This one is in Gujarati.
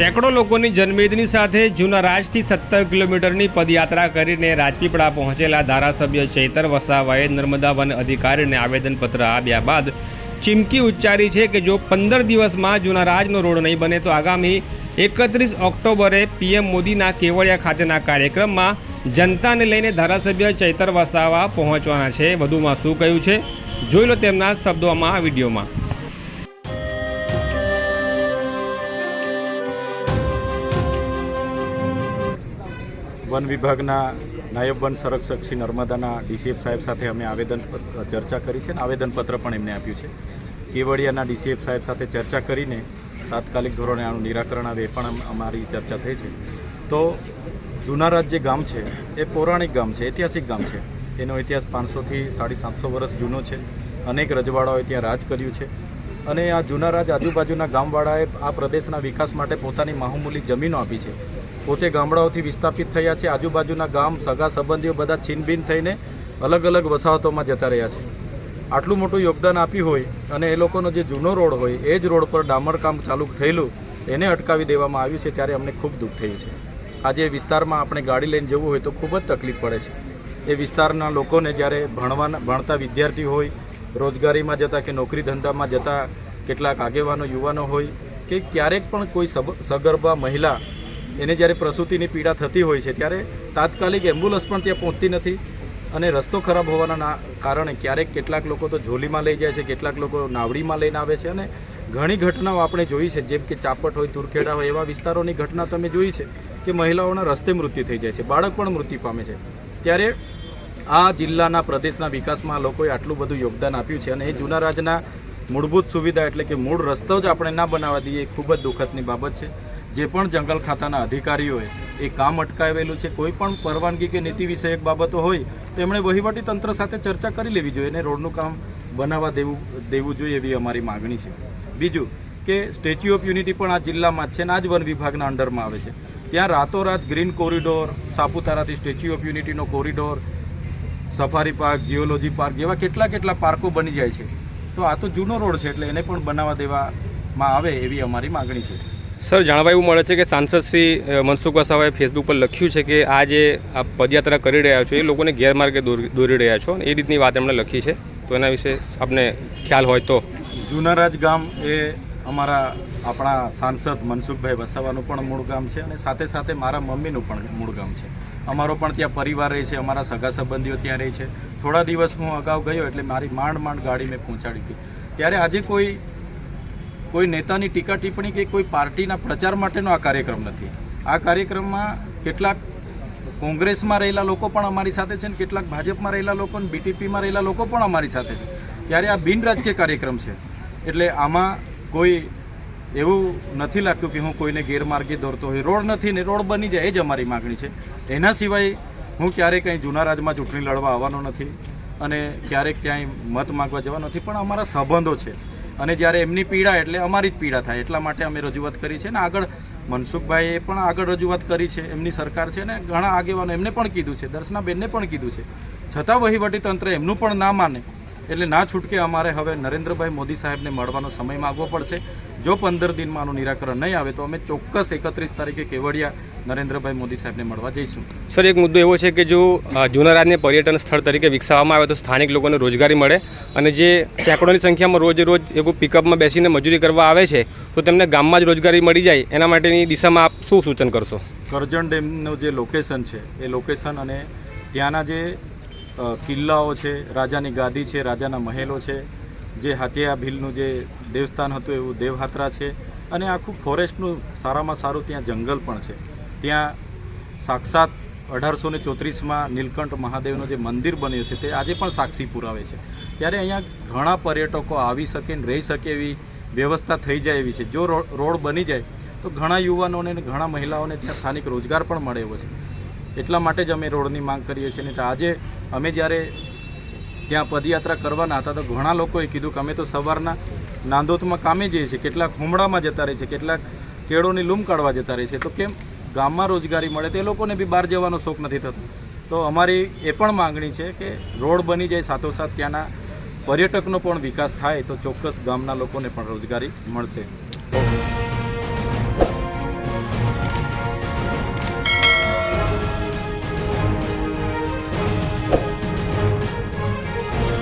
સેંકડો લોકોની જન્મેદની સાથે જૂના રાજથી સત્તર કિલોમીટરની પદયાત્રા કરીને રાજપીપળા પહોંચેલા ધારાસભ્ય ચૈતર વસાવાએ નર્મદા વન અધિકારીને આવેદનપત્ર આપ્યા બાદ ચીમકી ઉચ્ચારી છે કે જો પંદર દિવસમાં જૂના રાજનો રોડ નહીં બને તો આગામી એકત્રીસ ઓક્ટોબરે પીએમ મોદીના કેવડિયા ખાતેના કાર્યક્રમમાં જનતાને લઈને ધારાસભ્ય ચૈતર વસાવા પહોંચવાના છે. વધુમાં શું કહ્યું છે? જોઈ લો તેમના શબ્દોમાં વિડીયોમાં. વન વિભાગના નાયબ વન સંરક્ષક શ્રી નર્મદાના ડીસીએફ સાહેબ સાથે અમે આવેદન ચર્ચા કરી છે અને આવેદનપત્ર પણ એમને આપ્યું છે. કેવડિયાના ડીસીએફ સાહેબ સાથે ચર્ચા કરીને તાત્કાલિક ધોરણે આનું નિરાકરણ આવે પણ અમારી ચર્ચા થઈ છે. તો જૂનારાજ જે ગામ છે, એ પૌરાણિક ગામ છે, ઐતિહાસિક ગામ છે. એનો ઇતિહાસ પાંચસોથી સાડી સાતસો વર્ષ જૂનો છે. અનેક રજવાડાઓએ ત્યાં રાજ કર્યું છે. અને આ જૂનારાજ આજુબાજુના ગામવાળાએ આ પ્રદેશના વિકાસ માટે પોતાની માહુમૂલી જમીનો આપી છે. પોતે ગામડાઓથી વિસ્થાપિત થયા છે. આજુબાજુના ગામ, સગા સંબંધીઓ બધા છીનબીન થઈને અલગ અલગ વસાહતોમાં જતા રહ્યા છે. આટલું મોટું યોગદાન આપ્યું હોય અને એ લોકોનો જે જૂનો રોડ હોય, એ જ રોડ પર ડામરકામ ચાલુ થયેલું, એને અટકાવી દેવામાં આવ્યું છે ત્યારે અમને ખૂબ દુઃખ થયું છે. આજે વિસ્તારમાં આપણે ગાડી લઈને જવું હોય તો ખૂબ જ તકલીફ પડે છે. એ વિસ્તારના લોકોને જ્યારે ભણવાના, ભણતા વિદ્યાર્થી હોય, રોજગારીમાં જતા કે નોકરી ધંધામાં જતા કેટલાક આગેવાનો, યુવાનો હોય કે ક્યારેક પણ કોઈ સગર્ભા મહિલા એને જ્યારે પ્રસૂતિની પીડા થતી હોય છે, ત્યારે તાત્કાલિક એમ્બ્યુલન્સ પણ ત્યાં પહોંચતી નથી અને રસ્તો ખરાબ હોવાના કારણે ક્યારેક કેટલાક લોકો તો ઝોલીમાં લઈ જાય છે, કેટલાક લોકો નાવડીમાં લઈને આવે છે અને ઘણી ઘટનાઓ આપણે જોઈ છે, જેમ કે ચાપટ હોય, તુરખેડા હોય, એવા વિસ્તારોની ઘટના તમે જોઈ છે કે મહિલાઓના રસ્તે મૃત્યુ થઈ જાય છે, બાળક પણ મૃત્યુ પામે છે. ત્યારે આ જિલ્લાના પ્રદેશના વિકાસમાં લોકોએ આટલું બધું યોગદાન આપ્યું છે અને એ જૂના રાજના મૂળભૂત સુવિધા એટલે કે મૂળ રસ્તો જ આપણે ના બનાવવા દઈએ એ ખૂબ જ દુઃખદની બાબત છે. જે પણ જંગલ ખાતાના અધિકારીઓએ એ કામ અટકાવેલું છે, કોઈ પણ પરવાનગી કે નીતિ વિષયક બાબતો હોય તો એમણે વહીવટી તંત્ર સાથે ચર્ચા કરી લેવી જોઈએ અને રોડનું કામ બનાવવા દેવું દેવું જોઈએ એવી અમારી માગણી છે. બીજું કે સ્ટેચ્યુ ઓફ યુનિટી પણ આ જિલ્લામાં જ છે અને આ જ વન વિભાગના અંડરમાં આવે છે. ત્યાં રાતોરાત ગ્રીન કોરિડોર, સાપુતારાથી statue of યુનિટીનો corridor, safari park geology park જેવા કેટલા કેટલા પાર્કો બની જાય છે. તો આ તો જૂનો રોડ છે એટલે એને પણ બનાવવા દેવામાં આવે એવી અમારી માગણી છે. સર, જાણવા એવું મળે છે કે સાંસદ શ્રી મનસુખ વસાવાએ ફેસબુક પર લખ્યું છે કે આ જે આ પદયાત્રા કરી રહ્યા છો એ લોકોને ગેરમાર્ગે દોરી રહ્યા છો એ રીતની વાત એમણે લખી છે. તો એના વિશે આપને ખ્યાલ હોય તો. જુનારાજ ગામ એ અમારા આપણા સાંસદ મનસુખભાઈ વસાવાનું પણ મૂળ ગામ છે અને સાથે સાથે મારા મમ્મીનું પણ મૂળ ગામ છે. અમારો પણ ત્યાં પરિવાર રહે છે, અમારા સગા સંબંધીઓ ત્યાં રહે છે. થોડા દિવસ હું અગાઉ ગયો એટલે મારી માંડ માંડ ગાડી મેં પહોંચાડી હતી. ત્યારે આજે કોઈ કોઈ નેતાની ટીકા ટિપ્પણી કે કોઈ પાર્ટીના પ્રચાર માટેનો આ કાર્યક્રમ નથી. આ કાર્યક્રમમાં કેટલાક કોંગ્રેસમાં રહેલા લોકો પણ અમારી સાથે છે ને કેટલાક ભાજપમાં રહેલા લોકો અને બીટીપીમાં રહેલા લોકો પણ અમારી સાથે છે. ત્યારે આ બિનરાજકીય કાર્યક્રમ છે. એટલે આમાં કોઈ એવું નથી લાગતું કે હું કોઈને ગેરમાર્ગે દોરતો હોય. રોડ નથી ને રોડ બની જાય એ જ અમારી માગણી છે. એના સિવાય હું ક્યારેય કંઈ જૂના રાજમાં ચૂંટણી લડવા આવવાનો નથી અને ક્યારેક ક્યાંય મત માગવા જવાનો નથી. પણ અમારા સંબંધો છે. અને જ્યારે એમની પીડા એટલે અમારી જ પીડા થાય, એટલા માટે અમે રજૂઆત કરી છે. ને આગળ મનસુખભાઈએ પણ આગળ રજૂઆત કરી છે, એમની સરકાર છે ને ઘણા આગેવાનો એમને પણ કીધું છે, દર્શનાબેનને પણ કીધું છે. છતાં વહીવટી તંત્ર એમનું પણ ના માને, એટલે ના છૂટકે અમારે હવે નરેન્દ્રભાઈ મોદી સાહેબને મળવાનો સમય માગવો પડશે. જો પંદર દિનમાં આનું નિરાકરણ નહીં આવે તો અમે ચોક્કસ એકત્રીસ તારીખે કેવડિયા નરેન્દ્રભાઈ મોદી સાહેબને મળવા જઈશું. સર એક મુદ્દો એવો છે કે જો જૂનારાજને જૂના રાજને પર્યટન સ્થળ તરીકે વિકસાવવામાં આવે તો સ્થાનિક લોકોને રોજગારી મળે અને જે સેંકડોની સંખ્યામાં રોજ રોજ એવું પિકઅપમાં બેસીને મજૂરી કરવા આવે છે તો તેમને ગામમાં જ રોજગારી મળી જાય. એના માટેની દિશામાં આપ શું સૂચન કરશો? કરજણ ડેમનું જે લોકેશન છે એ લોકેશન અને ત્યાંના જે કિલ્લાઓ છે રાજાની ગાદી છે રાજાના મહેલો છે જે હાથિયા ભીલનું જે દેવસ્થાન હતું એવું દેવહાત્રા છે. અને આખું ફોરેસ્ટનું સારામાં સારું ત્યાં જંગલ પણ છે. ત્યાં સાક્ષાત અઢારસો ને ચોત્રીસમાં નીલકંઠ મહાદેવનું જે મંદિર બન્યું છે તે આજે પણ સાક્ષી પુરાવે છે. ત્યારે અહીંયા ઘણા પર્યટકો આવી શકે ને રહી શકે એવી વ્યવસ્થા થઈ જાય એવી છે. જો રોડ બની જાય, તો ઘણા યુવાનોને અને ઘણા મહિલાઓને ત્યાં સ્થાનિક રોજગાર પણ મળે એવો છે. એટલા માટે જ અમે રોડની માંગ કરીએ છીએ ને આજે અમે જ્યારે ત્યાં પદયાત્રા કરવાના હતા તો ઘણા લોકોએ કીધું કે અમે તો સવારના નાંદોતમાં કામે જઈએ છીએ. કેટલાક હુમડામાં જતા રહે છે, કેટલાક કેળોની લૂમ કાઢવા જતા રહે છે. તો કેમ ગામમાં રોજગારી મળે તે લોકોને બી બહાર જવાનો શોખ નથી થતો. તો અમારી એ પણ માંગણી છે કે રોડ બની જાય સાથોસાથ ત્યાંના પર્યટકનો પણ વિકાસ થાય તો ચોક્કસ ગામના લોકોને પણ રોજગારી મળશે.